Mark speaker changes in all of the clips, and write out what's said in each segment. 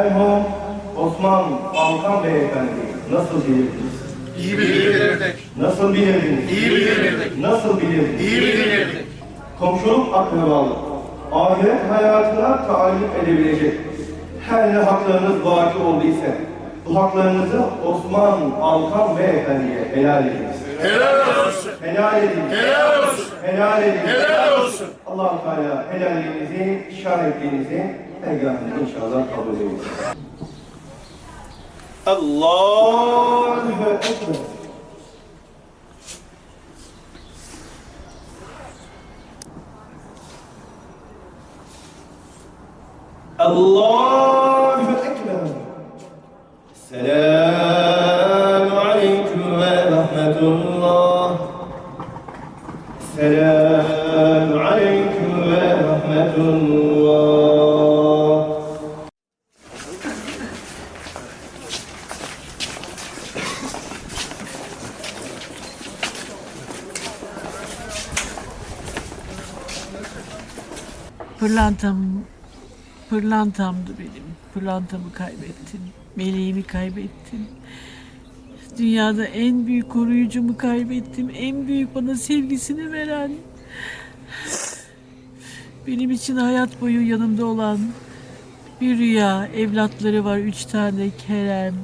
Speaker 1: Merhum Osman Alkan Beyefendi nasıl bilirdiniz?
Speaker 2: İyi bilirdik.
Speaker 1: Nasıl bilirdiniz?
Speaker 2: İyi bilirdik.
Speaker 1: Nasıl bilirdiniz?
Speaker 2: İyi bilirdik.
Speaker 1: Komşuluk akrabalık, ahiret hayatına taalluk edebilecek her ne haklarınız baki olduysa bu haklarınızı Osman Alkan Beyefendi'ye helal ediniz.
Speaker 2: Helal olsun.
Speaker 1: Helal ediniz.
Speaker 2: Helal olsun.
Speaker 1: Helal ediniz.
Speaker 2: Helal olsun.
Speaker 1: allah Teala helalliğinizi, şahitliğinizi dergahında inşallah kabul eylesin. Allahu Ekber. Allahu Ekber. Selamun
Speaker 3: Pırlantam, pırlantamdı benim. Pırlantamı kaybettim. Meleğimi kaybettim. Dünyada en büyük koruyucumu kaybettim. En büyük bana sevgisini veren. Benim için hayat boyu yanımda olan bir rüya. Evlatları var üç tane. Kerem,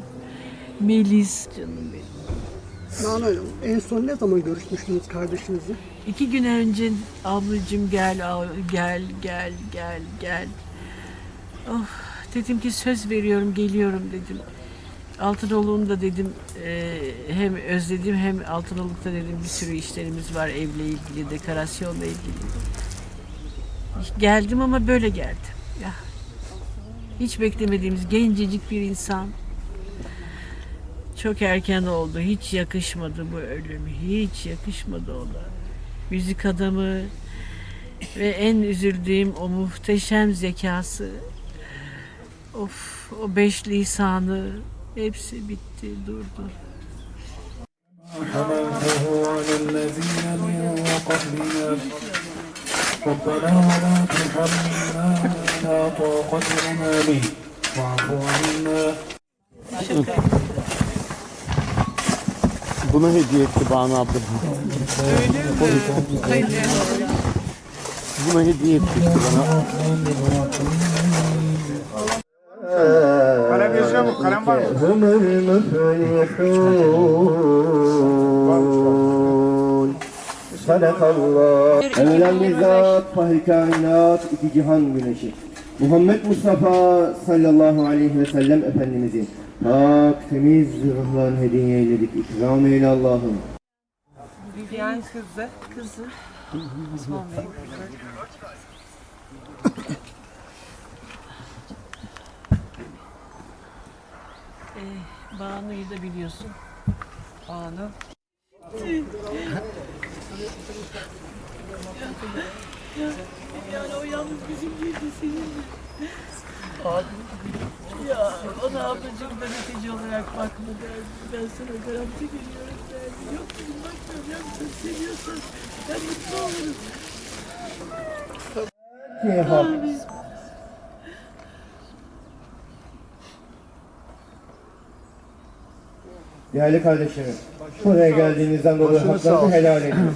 Speaker 3: Melis canım benim.
Speaker 4: Nana en son ne zaman görüşmüştünüz kardeşinizle?
Speaker 3: İki gün önce ablacığım gel gel gel gel gel. Oh, dedim ki söz veriyorum geliyorum dedim. Altınoluk'un da dedim e, hem özledim hem Altınoluk'ta dedim bir sürü işlerimiz var evle ilgili dekorasyonla ilgili. Geldim ama böyle geldim. Ya. Hiç beklemediğimiz gencecik bir insan. Çok erken oldu. Hiç yakışmadı bu ölüm. Hiç yakışmadı ona. Müzik adamı ve en üzüldüğüm o muhteşem zekası. Of o beş lisanı hepsi bitti durdu.
Speaker 5: حملته على الذين من قبلنا ربنا ولا تحملنا ما لا طاقة لنا به واعف عنا
Speaker 6: bunu hediye etti Banu abla. Öyle mi? Bunu hediye etti bana.
Speaker 2: Kalem yazıyor mu? Kalem var mı?
Speaker 1: Sadakallah. Evlen bizzat, pahri kainat, iki cihan güneşi. Muhammed Mustafa sallallahu aleyhi ve sellem Efendimizin Pak temiz ruhlarını hediye eyledik ikram eyle Allah'ım
Speaker 7: Vivian kızı. Kızı. Osman Bey.
Speaker 3: Eh, Banu'yu da biliyorsun.
Speaker 7: Banu.
Speaker 3: Yani o yalnız bizim değildi senin. Ya ona ablacığım gazeteci olarak bakma derdi. Ben sana garanti veriyorum derdi. Yok dedim bakmıyorum ya sen seviyorsan ben mutlu olurum. Ah, biz
Speaker 1: Değerli kardeşlerim Buraya geldiğinizden dolayı haklarınızı helal edin.